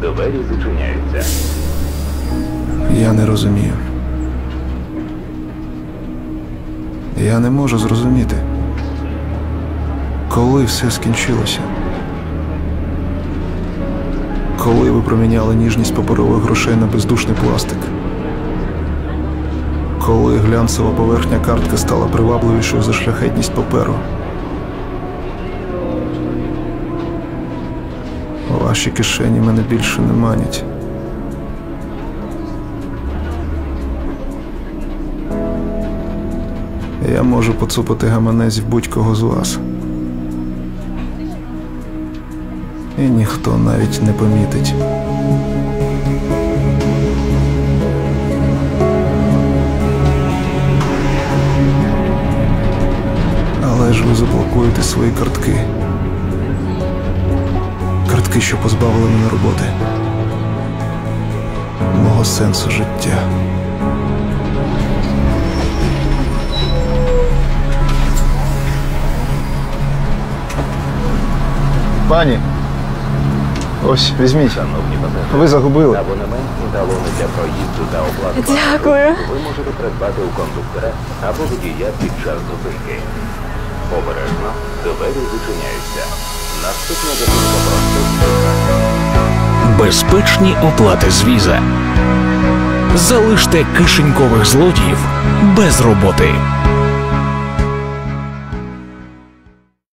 Двері зачиняються. Я не розумію. Я не можу зрозуміти, коли все скінчилося. Коли ви проміняли ніжність паперових грошей на бездушний пластик. Коли глянцева поверхня картки стала привабливішою за шляхетність паперу. Ваші кишені мене більше не манять. Я можу поцупити гаманець будь-кого з вас. І ніхто навіть не помітить. Але ж ви заблокуєте свої картки. Картки, що позбавили мене роботи. Мого сенсу життя. Пані, ось візьміть. Шановні пасажири, Ви загубили. абонементні талони для проїзду та оплати Дякую. ви можете придбати у кондуктора або водія під час зупинки. Обережно, двері зачиняються. Безпечні оплати з віза. Залиште кишенькових злодіїв без роботи.